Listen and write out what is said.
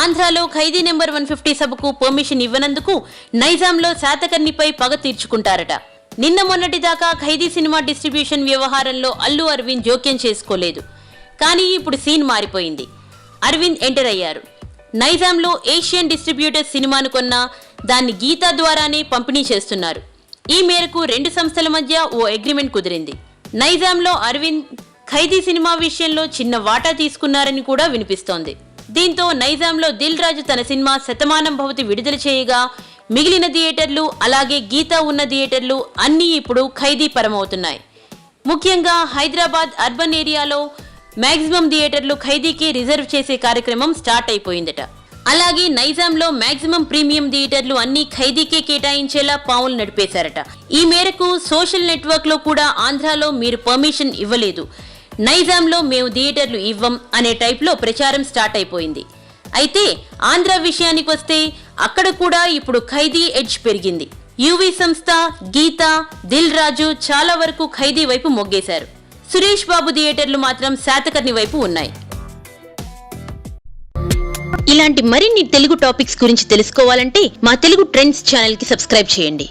ఆంధ్రాలో ఖైదీ number one fifty సభకు permission ఇవ్వనందుకు నైజాంలో శాతకర్ణిపై పగ తీర్చుకుంటారట. నిన్న మొన్నటిదాకా ఖైదీ సినిమా డిస్ట్రిబ్యూషన్ వ్యవహారంలో అల్లు అరవింద్ జోక్యం చేసుకోలేదు. కానీ ఇప్పుడు సీన్ మారిపోయింది. అరవింద్ ఎంటర్ అయ్యారు. నైజాంలో ఏషియన్ డిస్ట్రిబ్యూటర్ సినిమాను కొన్న దాన్ని గీతా ద్వారానే పంపిణీ చేస్తున్నారు. ఈ మేరకు రెండు సంస్థల మధ్య ఓ అగ్రిమెంట్ కుదిరింది. నైజాంలో అరవింద్ ఖైదీ సినిమా విషయంలో చిన్న వాటా తీసుకున్నారని కూడా వినిపిస్తోంది. దీంతో నైజాంలో దిల్ రాజు తన సినిమా శతమానం భవతి విడుదల చేయగా మిగిలిన థియేటర్లు అలాగే గీతా ఉన్న థియేటర్లు అన్నీ ఇప్పుడు ఖైదీ పరమవుతున్నాయి. ముఖ్యంగా హైదరాబాద్ అర్బన్ ఏరియాలో మ్యాక్సిమం థియేటర్లు ఖైదీకి రిజర్వ్ చేసే కార్యక్రమం స్టార్ట్ అయిపోయిందట. అలాగే నైజాంలో మాక్సిమం ప్రీమియం థియేటర్లు అన్ని ఖైదీకే కేటాయించేలా పావులు నడిపేశారట. ఈ మేరకు సోషల్ నెట్వర్క్లో కూడా ఆంధ్రాలో మీరు పర్మిషన్ ఇవ్వలేదు. నైజాంలో మేము థియేటర్లు ఇవ్వం అనే టైప్లో ప్రచారం స్టార్ట్ అయిపోయింది. అయితే ఆంధ్ర విషయానికి వస్తే అక్కడ కూడా ఇప్పుడు ఖైదీ ఎడ్జ్ పెరిగింది. యువి సంస్థ గీత దిల్ రాజు చాలా వరకు ఖైదీ వైపు మొగ్గేశారు. సురేష్ బాబు థియేటర్లు మాత్రం శాతకర్ణి వైపు ఉన్నాయి. ఇలాంటి మరిన్ని తెలుగు టాపిక్స్ గురించి తెలుసుకోవాలంటే మా తెలుగు ట్రెండ్స్ ఛానల్కి సబ్స్క్రైబ్ చేయండి.